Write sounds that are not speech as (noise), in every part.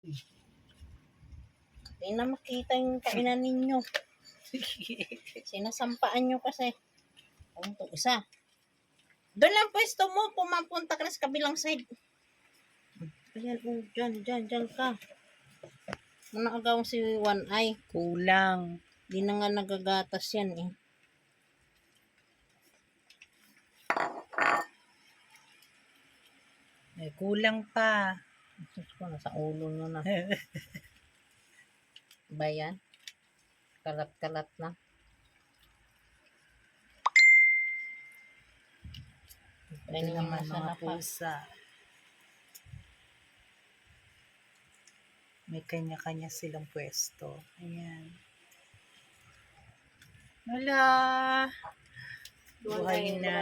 Hindi na makita yung kainan ninyo. (laughs) Sinasampaan nyo kasi. Ang to isa. Doon lang pwesto mo, pumapunta ka na sa kabilang side. Ayan, oh, dyan, dyan, dyan ka. Muna agaw si One Eye. Kulang. Di na nga nagagatas yan eh. May kulang pa. Nasa ulo nyo na. (laughs) Ba yan? Kalat-kalat na. Ayun naman mga pusa. May kanya-kanya silang pwesto. Ayan. Wala. Buhay na.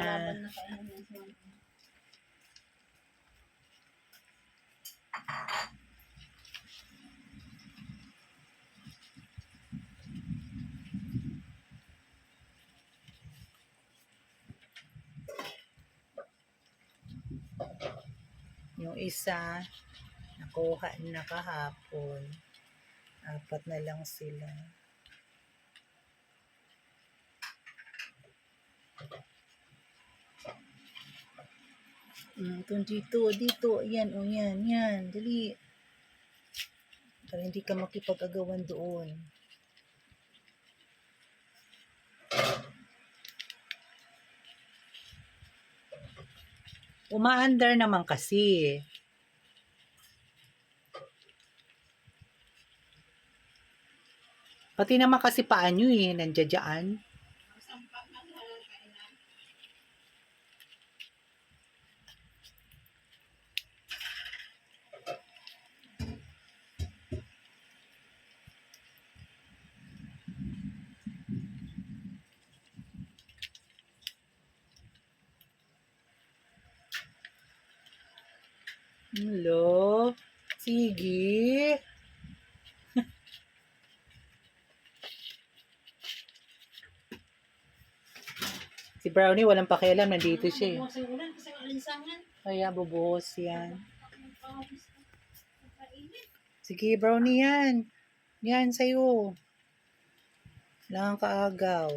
Yung isa, nakuha na kahapon. Apat na lang sila. Mm, itong dito, dito, yan, o yan, yan, dali. Para hindi ka makipag-agawan doon. Umaandar naman kasi. Pati naman kasi paa nyo eh, nandiyadyaan. Hello? Sige. (laughs) si Brownie walang pakialam, nandito siya eh. Kaya bubuhos yan. Sige, Brownie yan. Yan sa'yo. Wala kang kaagaw.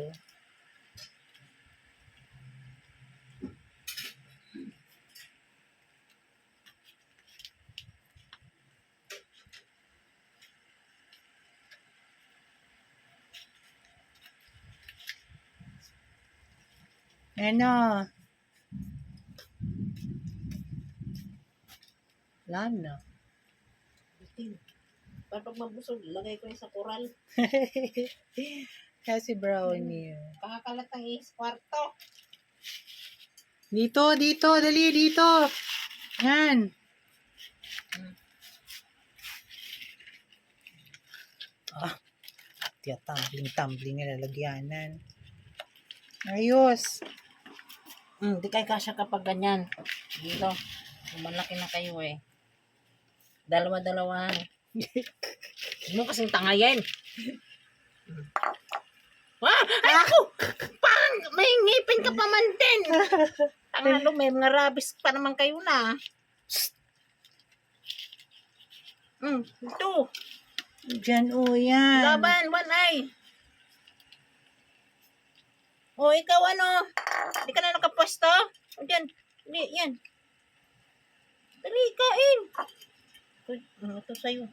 Ano? Wala na. Para pag mabusog, lagay ko yung sa koral. (laughs) Kasi brownie. Pakakalat ng is kwarto. Dito, dito, dali, dito. Yan. Ah, tiya tumbling-tumbling na lalagyanan. Ayos. Hmm, di kayo kasya kapag ganyan. Dito. Malaki na kayo eh. Dalawa-dalawahan. (laughs) Mo kasing tangayin. Hmm. (laughs) Ah! Ay, ako! Parang may ngipin ka pa man din. (laughs) Tangalo, may mga rabis pa naman kayo na. Hmm, ito. Diyan, o yan. Laban, one eye. O, ikaw ano? Hindi ka na nakapwesto? O, dyan. Hindi, yan. Dali, kain. Uy, ano ito sa'yo?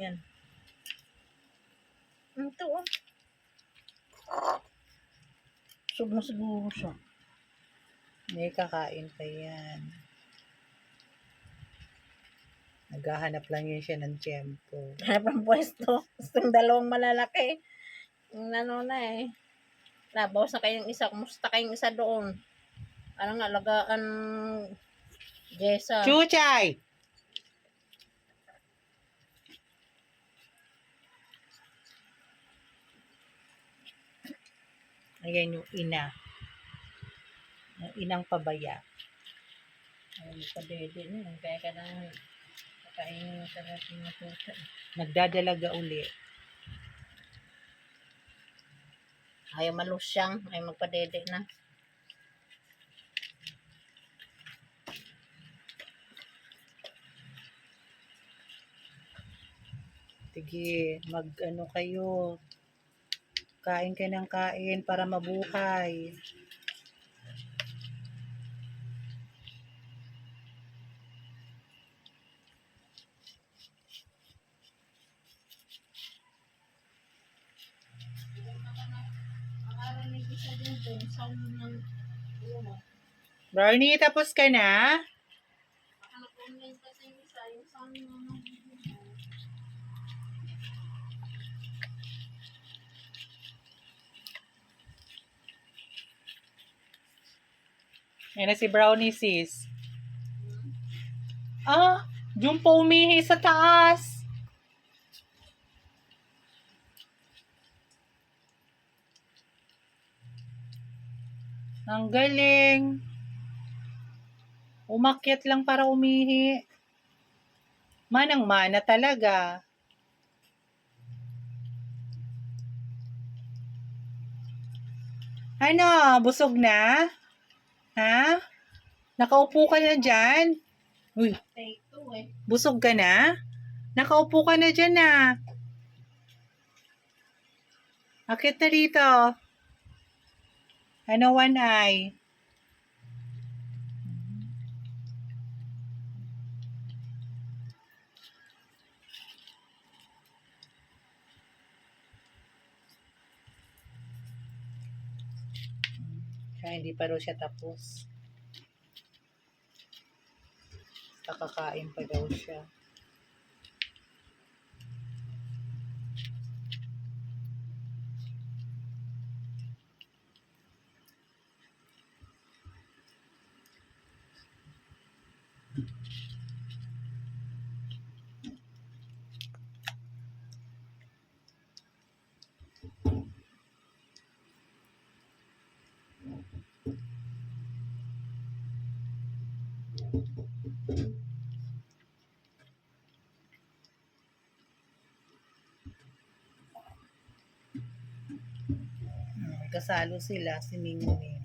Yan. Ano Ito, oh. Sub na siguro siya. May kakain pa yan. Naghahanap lang yun siya ng tiyempo. Hanap ang pwesto. Gusto dalawang malalaki. Yung ano na eh. Nabawas na kayong isa. Kumusta kayong isa doon? Ano nga, alagaan Jessa. Chuchay! Ayan yung ina. Yung inang pabaya. Ay, padede na. Kaya ka na kakainin sa ating natuta. Nagdadalaga uli. Ayaw malusyang. Ayaw magpadede na. Sige, mag ano kayo. Kain kayo ng kain para mabuhay. Brownie, tapos ka na? Baka nag-online kasi yung isa. Yung sound ng... Yan na si Brownie, sis. Ah, yung pa umihi sa taas. Ang galing. Umakyat lang para umihi. Manang mana talaga. Ano, busog na? Ha? Nakaupo ka na dyan? Uy, eh. busog ka na? Nakaupo ka na dyan na. Akit na dito. Ano one eye? Kaya hindi pa raw siya tapos. Kakakain pa daw siya. Hmm, Kasalo sila, si Mingming.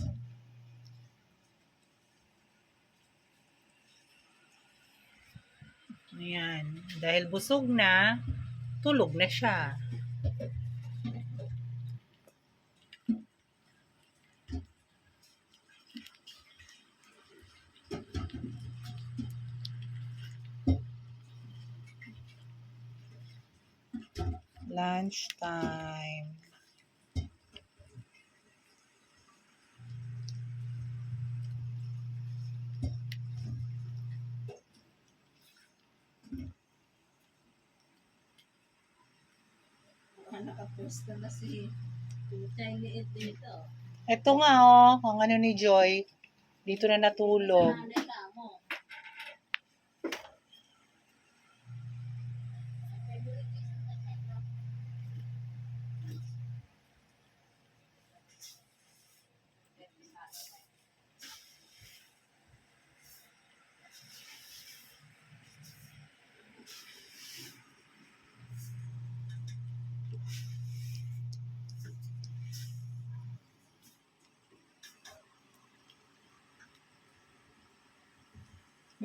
Ayan. Dahil busog na, tulog na siya. Lunch time. Na na si Tutay liit dito. Ito nga oh, ang ano ni Joy. Dito na natulog. Nanay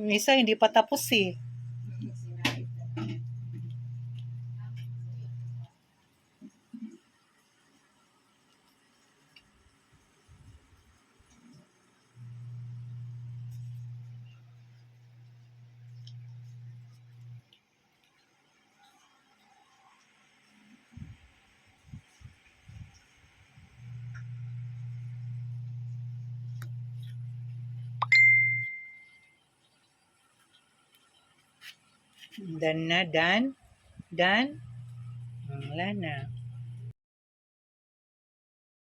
Yung isa hindi pa tapos eh. Dan na, dan. Dan. Hmm, Wala na.